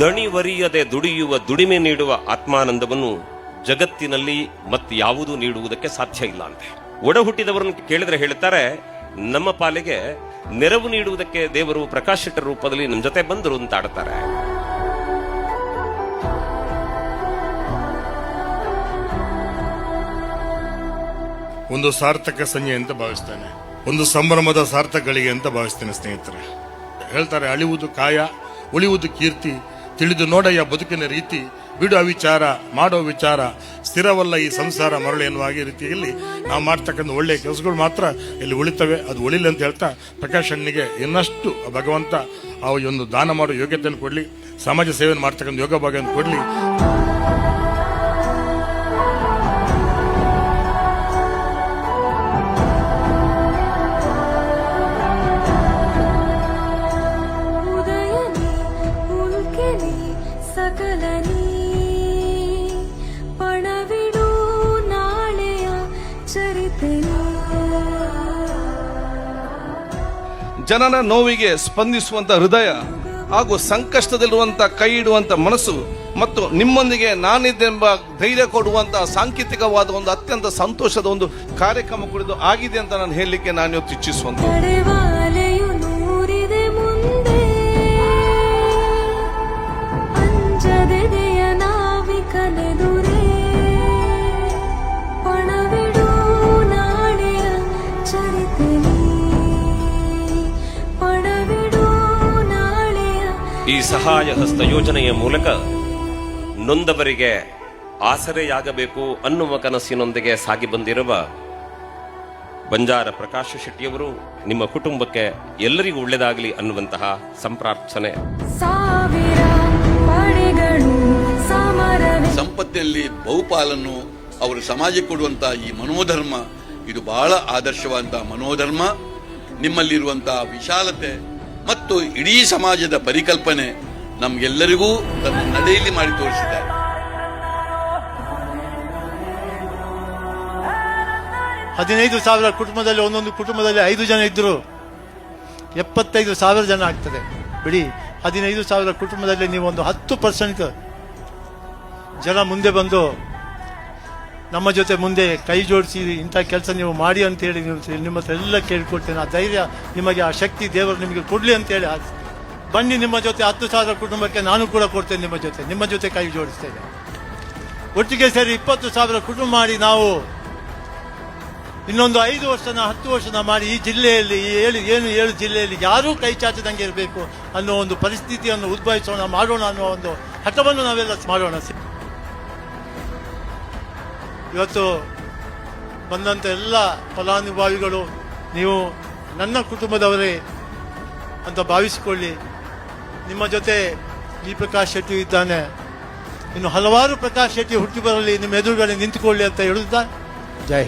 ದಣಿವರಿಯದೆ ದುಡಿಯುವ ದುಡಿಮೆ ನೀಡುವ ಆತ್ಮಾನಂದವನ್ನು ಜಗತ್ತಿನಲ್ಲಿ ಮತ್ತೆ ಯಾವುದೂ ನೀಡುವುದಕ್ಕೆ ಸಾಧ್ಯ ಇಲ್ಲ ಅಂತೆ. ಒಡ ಹುಟ್ಟಿದವರನ್ನು ಕೇಳಿದ್ರೆ ಹೇಳ್ತಾರೆ, ನಮ್ಮ ಪಾಲಿಗೆ ನೆರವು ನೀಡುವುದಕ್ಕೆ ದೇವರು ಪ್ರಕಾಶಿತ ರೂಪದಲ್ಲಿ ನಮ್ಮ ಜೊತೆ ಬಂದರು ಅಂತ ಆಡ್ತಾರೆ. ಒಂದು ಸಾರ್ಥಕ ಸಂಜೆ ಅಂತ ಭಾವಿಸ್ತೇನೆ. ಒಂದು ಸಂಭ್ರಮದ ಸಾರ್ಥಕಗಳಿಗೆ ಅಂತ ಭಾವಿಸ್ತೇನೆ ಸ್ನೇಹಿತರೆ. ಹೇಳ್ತಾರೆ ಅಳಿವುದು ಕಾಯ, ಉಳಿಯುವುದು ಕೀರ್ತಿ ತಿಳಿದು ನೋಡಯ್ಯ ಬದುಕಿನ ರೀತಿ, ಬಿಡು ವಿಚಾರ, ಮಾಡೋ ವಿಚಾರ, ಸ್ಥಿರವಲ್ಲ ಈ ಸಂಸಾರ ಮರಳು ಎನ್ನುವ ರೀತಿಯಲ್ಲಿ ನಾವು ಮಾಡ್ತಕ್ಕಂಥ ಒಳ್ಳೆಯ ಕೆಲಸಗಳು ಮಾತ್ರ ಇಲ್ಲಿ ಉಳಿತವೆ. ಅದು ಉಳಿಲಿ ಅಂತ ಹೇಳ್ತಾ ಪ್ರಕಾಶ್ ಅಣ್ಣಿಗೆ ಇನ್ನಷ್ಟು ಭಗವಂತ ಆ ಒಂದು ದಾನ ಮಾಡೋ ಯೋಗ್ಯತೆಯನ್ನು ಕೊಡಲಿ, ಸಮಾಜ ಸೇವೆಯನ್ನು ಮಾಡ್ತಕ್ಕಂಥ ಯೋಗ ಭಾಗವನ್ನು ಕೊಡಲಿ. ಜನರ ನೋವಿಗೆ ಸ್ಪಂದಿಸುವಂತ ಹೃದಯ ಹಾಗೂ ಸಂಕಷ್ಟದಲ್ಲಿರುವಂತ ಕೈ ಇಡುವಂತ ಮನಸ್ಸು ಮತ್ತು ನಿಮ್ಮೊಂದಿಗೆ ನಾನಿದ್ದೆಂಬ ಧೈರ್ಯ ಕೊಡುವಂತಹ ಸಾಂಕೇತಿಕವಾದ ಒಂದು ಅತ್ಯಂತ ಸಂತೋಷದ ಒಂದು ಕಾರ್ಯಕ್ರಮ ಕುರಿತು ಆಗಿದೆ ಅಂತ ನಾನು ಹೇಳಲಿಕ್ಕೆ ನಾನು ಇವತ್ತು ಇಚ್ಛಿಸುವಂತ ಈ ಸಹಾಯ ಹಸ್ತ ಯೋಜನೆಯ ಮೂಲಕ ನೊಂದವರಿಗೆ ಆಸರೆಯಾಗಬೇಕು ಅನ್ನುವ ಕನಸಿನೊಂದಿಗೆ ಸಾಗಿ ಬಂದಿರುವ ಬಂಜಾರ ಪ್ರಕಾಶ ಶೆಟ್ಟಿಯವರು ನಿಮ್ಮ ಕುಟುಂಬಕ್ಕೆ ಎಲ್ಲರಿಗೂ ಒಳ್ಳೆಯದಾಗಲಿ ಅನ್ನುವಂತಹ ಸಂಪ್ರಾರ್ಥನೆ. ಸಂಪತ್ತಿನಲ್ಲಿ ಬಹುಪಾಲನ್ನು ಅವರು ಸಮಾಜಕ್ಕೆ ಕೊಡುವಂತಹ ಈ ಮನೋಧರ್ಮ ಇದು ಬಹಳ ಆದರ್ಶವಾದಂತಹ ಮನೋಧರ್ಮ. ನಿಮ್ಮಲ್ಲಿರುವಂತಹ ವಿಶಾಲತೆ ಮತ್ತು ಇಡೀ ಸಮಾಜದ ಪರಿಕಲ್ಪನೆ ನಮಗೆಲ್ಲರಿಗೂ ತನ್ನ ನಡೆಯಲ್ಲಿ ಮಾಡಿ ತೋರಿಸಿದ್ದಾರೆ. ಹದಿನೈದು ಸಾವಿರ ಕುಟುಂಬದಲ್ಲಿ, ಒಂದೊಂದು ಕುಟುಂಬದಲ್ಲಿ ಐದು ಜನ ಇದ್ದರು ಎಪ್ಪತ್ತೈದು ಸಾವಿರ ಜನ ಆಗ್ತದೆ. ಬಿಡಿ, ಹದಿನೈದು ಸಾವಿರ ಕುಟುಂಬದಲ್ಲಿ ನೀವು ಒಂದು ಹತ್ತು ಪರ್ಸೆಂಟ್ ಜನ ಮುಂದೆ ಬಂದು ನಮ್ಮ ಜೊತೆ ಮುಂದೆ ಕೈ ಜೋಡಿಸಿ ಇಂಥ ಕೆಲಸ ನೀವು ಮಾಡಿ ಅಂತೇಳಿ ನೀವು ನಿಮ್ಮ ಹತ್ರ ಎಲ್ಲ ಕೇಳಿಕೊಡ್ತೇನೆ. ಆ ಧೈರ್ಯ ನಿಮಗೆ, ಆ ಶಕ್ತಿ ದೇವರು ನಿಮಗೆ ಕೊಡಲಿ ಅಂತೇಳಿ ಬನ್ನಿ ನಿಮ್ಮ ಜೊತೆ ಹತ್ತು ಸಾವಿರ ಕುಟುಂಬಕ್ಕೆ ನಾನು ಕೂಡ ಕೊಡ್ತೇನೆ ನಿಮ್ಮ ಜೊತೆ. ನಿಮ್ಮ ಜೊತೆ ಕೈ ಜೋಡಿಸ್ತೇನೆ. ಒಟ್ಟಿಗೆ ಸೇರಿ ಇಪ್ಪತ್ತು ಸಾವಿರ ಕುಟುಂಬ ಮಾಡಿ ನಾವು ಇನ್ನೊಂದು ಐದು ವರ್ಷನ, ಹತ್ತು ವರ್ಷನ ಮಾಡಿ ಈ ಜಿಲ್ಲೆಯಲ್ಲಿ, ಈ ಏಳು ಏನು ಏಳು ಜಿಲ್ಲೆಯಲ್ಲಿ ಯಾರೂ ಕೈ ಚಾಚದಂಗೆ ಇರಬೇಕು ಅನ್ನೋ ಒಂದು ಪರಿಸ್ಥಿತಿಯನ್ನು ಉದ್ಭವಿಸೋಣ, ಮಾಡೋಣ ಅನ್ನೋ ಒಂದು ಹಠವನ್ನು ನಾವೆಲ್ಲ ಮಾಡೋಣ ಇವತ್ತು ಬಂದಂಥ ಎಲ್ಲ ಫಲಾನುಭವಿಗಳು, ನೀವು ನನ್ನ ಕುಟುಂಬದವರೇ ಅಂತ ಭಾವಿಸಿಕೊಳ್ಳಿ. ನಿಮ್ಮ ಜೊತೆ ಈ ಪ್ರಕಾಶ್ ಶೆಟ್ಟಿ ಇದ್ದಾನೆ. ಇನ್ನು ಹಲವಾರು ಪ್ರಕಾಶ್ ಶೆಟ್ಟಿ ಹುಟ್ಟಿ ಬರಲಿ, ನಿಮ್ಮ ಎದುರುಗಡೆ ನಿಂತುಕೊಳ್ಳಿ ಅಂತ ಹೇಳುತ್ತಾ? ಜೈ